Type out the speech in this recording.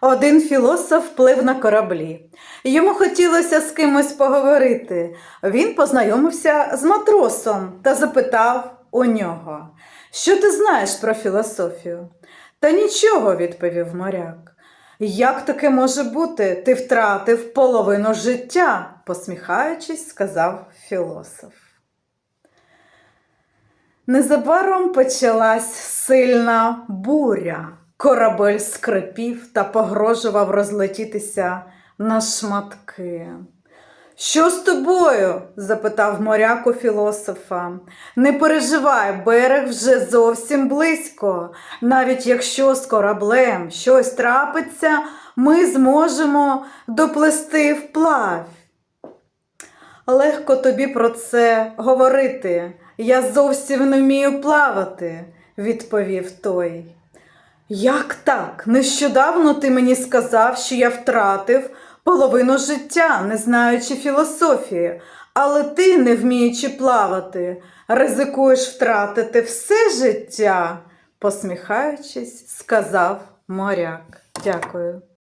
Один філософ плив на кораблі. Йому хотілося з кимось поговорити. Він познайомився з матросом та запитав у нього, що ти знаєш про філософію? Та нічого, відповів моряк. Як таке може бути? Ти втратив половину життя, посміхаючись, сказав філософ. Незабаром почалась сильна буря. Корабель скрипів та погрожував розлетітися на шматки. Що з тобою? запитав моряк у філософа. Не переживай, берег вже зовсім близько. Навіть якщо з кораблем щось трапиться, ми зможемо доплести вплавь. Легко тобі про це говорити. Я зовсім не вмію плавати, відповів той. Як так? Нещодавно ти мені сказав, що я втратив половину життя, не знаючи філософії, але ти, не вміючи плавати, ризикуєш втратити все життя, посміхаючись, сказав моряк. Дякую.